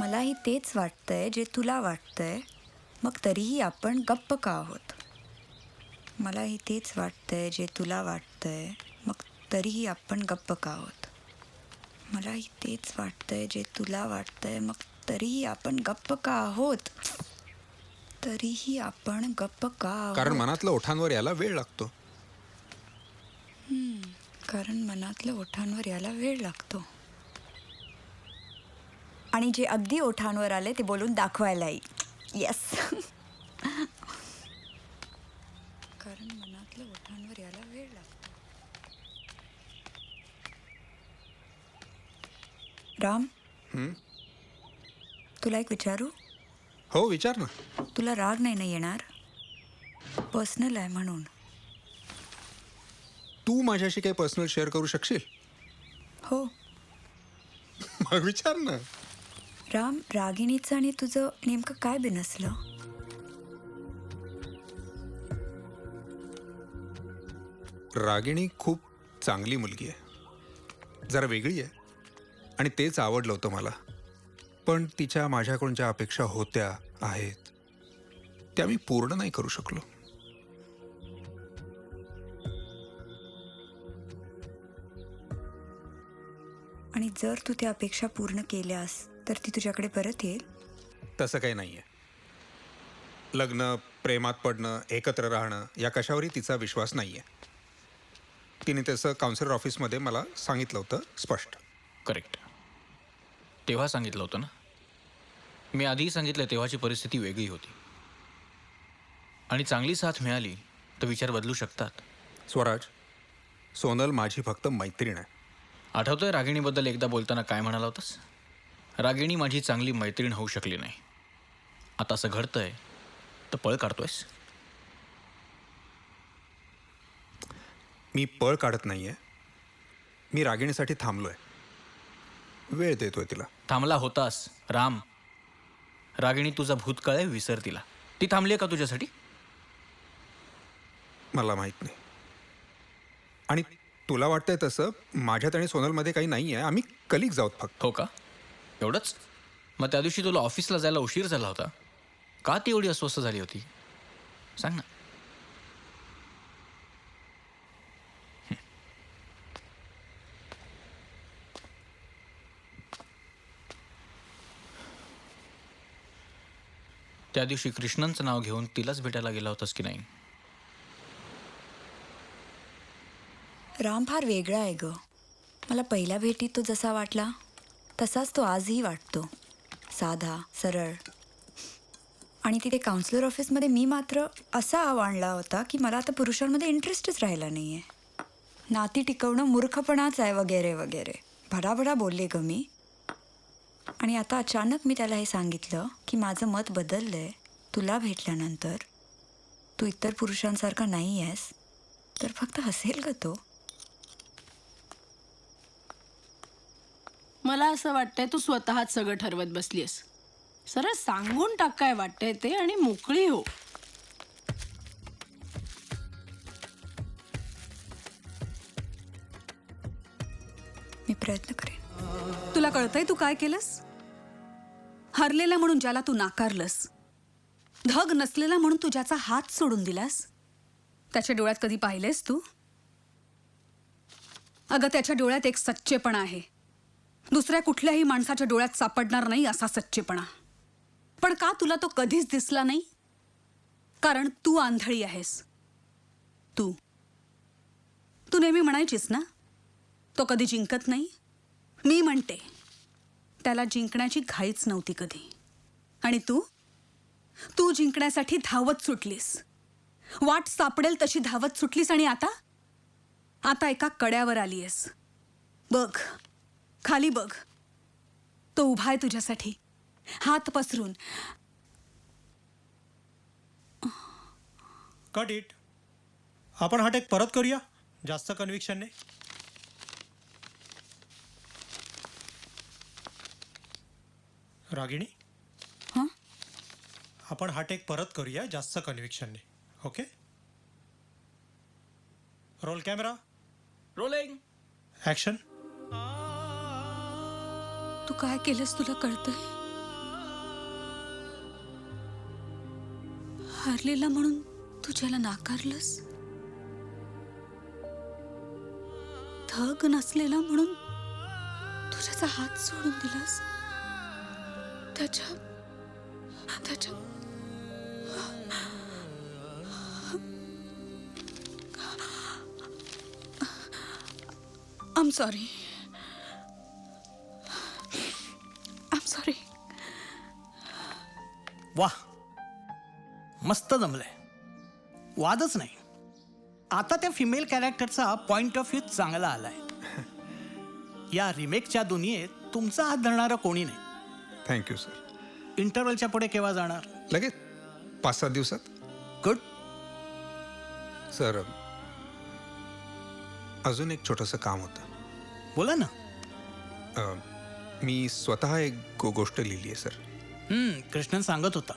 मलाही तेच वाटतंय जे तुला वाटतंय. मग तरीही आपण गप्प का आहोत? मलाही तेच वाटतंय जे तुला वाटतंय. मग तरीही आपण गप्प का आहोत? मलाही तेच वाटतंय जे तुला वाटतंय. मग तरीही आपण गप्प का आहोत? तरीही आपण गप्प का आहोत? कारण मनातलं ओठांवर यायला वेळ लागतो. कारण मनातलं ओठांवर यायला वेळ लागतो. आणि जे अगदी ओठांवर आले ते बोलून दाखवायलाही. येस कारण मनातलं ओठांवर यायला वेळ लागतो. राम? हं? तुला एक विचारू? हो विचार ना. तुला राग नाही ना येणार? पर्सनल आहे म्हणून. तू माझ्याशी काही पर्सनल शेअर करू शकशील? हो. मग विचार ना. राम रागिणीचं आणि तुझं नेमकं काय बिनसलं रागिणी खूप चांगली मुलगी आहे. जरा वेगळी आहे. आणि तेच आवडलं होतं मला. पण तिच्या माझ्याकडून ज्या अपेक्षा होत्या आहेत. त्या मी पूर्ण नाही करू शकलो. आणि जर तू त्या अपेक्षा पूर्ण केल्यास? तर ती तुझ्याकडे परत येईल? तसं काही नाही आहे लग्न प्रेमात पडणं एकत्र राहणं या कशावरही तिचा विश्वास नाही आहे तिने तसं काउन्सिलर ऑफिसमध्ये मला सांगितलं होतं स्पष्ट. करेक्ट तेव्हा सांगितलं होतं ना? मी आधीही सांगितलं तेव्हाची परिस्थिती वेगळी होती. आणि चांगली साथ मिळाली तर विचार बदलू शकतात. स्वराज सोनल माझी फक्त मैत्रीण आहे. आठवतोय रागिणीबद्दल एकदा बोलताना काय म्हणाला होतास? रागिणी माझी चांगली मैत्रीण होऊ शकली नाही. आता असं घडतंय तर पळ काढतोयस. मी पळ काढत नाही आहे मी रागिणीसाठी थांबलो आहे वेळ देतोय तिला. थांबला होतास राम. रागिणी तुझा भूतकाळ आहे विसर तिला. ती थांबली आहे का तुझ्यासाठी? मला माहीत नाही. आणि तुला वाटतंय तसं? माझ्यात आणि सोनलमध्ये काही नाही आहे आम्ही कलिग्ज आहोत फक्त. हो का? एवढंच? मग त्या दिवशी तुला ऑफिसला जायला उशीर झाला होता. का ती एवढी अस्वस्थ झाली होती? सांग ना. त्या दिवशी कृष्णनचं नाव घेऊन तिलाच भेटायला गेला होतास की नाही? राम फार वेगळा आहे ग. मला पहिल्या भेटीत तो जसा वाटला. तसाच तो आजही वाटतो. साधा सरळ. आणि तिथे काउन्सिलर ऑफिसमध्ये मी मात्र असा आव आणला होता की मला आता पुरुषांमध्ये इंटरेस्टच राहिला नाही आहे नाती टिकवणं मूर्खपणाच आहे वगैरे वगैरे. भडाभडा बोलले ग मी. आणि आता अचानक मी त्याला हे सांगितलं की माझं मत बदललं आहे तुला भेटल्यानंतर. तू इतर पुरुषांसारखा नाही आहेस तर फक्त हसेल ग तो. मला असं वाटतंय तू स्वतःच सगळं ठरवत बसलीस सरळ सांगून टाक काय वाटतंय ते आणि मोकळी हो. मी प्रयत्न करेन. तुला कळतंय तू काय केलंस? हरलेला म्हणून ज्याला तू नाकारलंस धग नसलेला म्हणून तू ज्याचा हात सोडून दिलास त्याच्या डोळ्यात कधी पाहिलेस तू? अगं त्याच्या डोळ्यात एक सच्चेपणा आहे. दुसऱ्या कुठल्याही माणसाच्या डोळ्यात सापडणार नाही असा सच्चेपणा. पण का तुला तो कधीच दिसला नाही? कारण तू आंधळी आहेस. तू. तू नेहमी म्हणायचीस ना? तो कधी जिंकत नाही? मी म्हणते त्याला जिंकण्याची घाईच नव्हती कधी. आणि तू? तू जिंकण्यासाठी धावत सुटलीस. वाट सापडेल तशी धावत सुटलीस आणि आता? आता एका कड्यावर आलीयस. बघ. खाली बघ. तो उभा आहे तुझ्यासाठी. हात पसरून. कट इट आपण हा टेक परत करूया? जास्त कन्व्हिक्शनने रागिणी? हां? आपण हा टेक परत करूया जास्त कन्व्हिक्शनने okay roll camera rolling action तू काय केलंस तुला कळतंय? हारलेला म्हणून तू ज्याला नाकारलंस? थग नसलेला म्हणून तुझ्याचा हात सोडून दिलास? त्याच्या त्याच्या आम सॉरी वा मस्त जमलंय. वादच नाही. आता त्या फिमेल कॅरेक्टरचा पॉइंट ऑफ व्ह्यू चांगला आलाय. या रिमेकच्या दुनियेत तुमचा हात धरणारा कोणी नाही. थँक्यू सर इंटरवलच्या पुढे केव्हा जाणार? लगेच? पाच सात दिवसात गुड सर अजून एक छोटंसं काम होतं. बोला ना. अ, मी स्वतः एक गो गोष्ट लिहिली आहे सर हम्म, कृष्णन सांगत होता.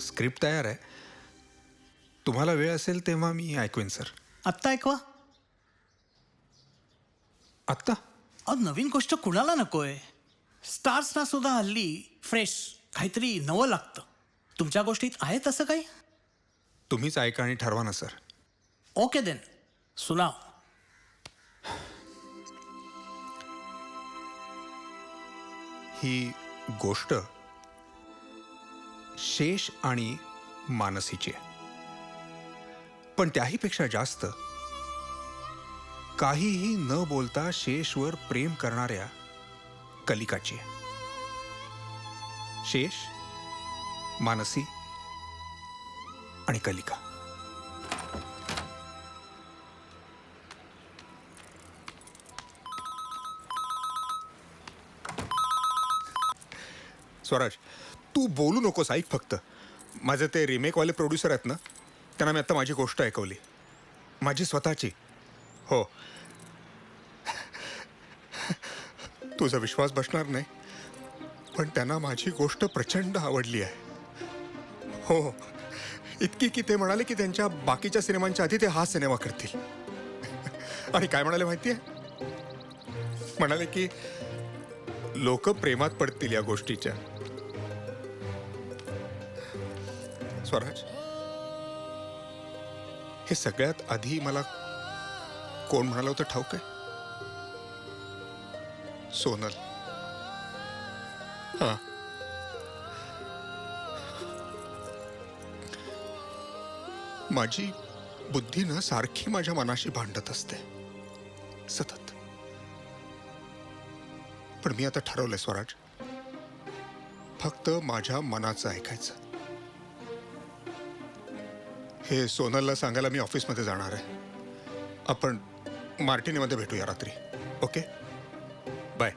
स्क्रिप्ट तयार आहे. तुम्हाला वेळ असेल तेव्हा मी ऐकवेन सर. आत्ता ऐकवा. आत्ता? अहो नवीन गोष्ट कुणाला नकोय? स्टार्सना सुद्धा हल्ली फ्रेश काहीतरी नवं लागतं. तुमच्या गोष्टीत आहे तसं काही? तुम्हीच ऐका आणि ठरवा ना सर. Okay then. सुनाव. ही गोष्ट शेष आणि मानसीची पण त्याहीपेक्षा जास्त काहीही न बोलता शेषवर प्रेम करणाऱ्या कलिकाची शेष मानसी आणि कलिका. स्वराज तू बोलू नकोस ऐक फक्त. माझे ते रिमेकवाले प्रोड्युसर आहेत ना त्यांना मी आत्ता माझी गोष्ट ऐकवली. माझी स्वतःची. हो. तुझा विश्वास बसणार नाही पण त्यांना माझी गोष्ट प्रचंड आवडली आहे. हो, हो. इतकी की ते म्हणाले की त्यांच्या बाकीच्या सिनेमांच्या आधी ते हा सिनेमा करतील. आणि काय म्हणाले माहिती आहे म्हणाले की लोक प्रेमात पडतील या गोष्टीच्या. स्वराज हे सगळ्यात आधी मला कोण म्हणालं होतं ठाऊक आहे? सोनल. हा. माझी बुद्धीनं सारखी माझ्या मनाशी भांडत असते. सतत. पण मी आता ठरवलंय स्वराज. फक्त माझ्या मनाचं ऐकायचं. हे सोनलला सांगायला मी ऑफिसमध्ये जाणार आहे. आपण मार्टिनीमध्ये भेटूया रात्री. ओके? बाय.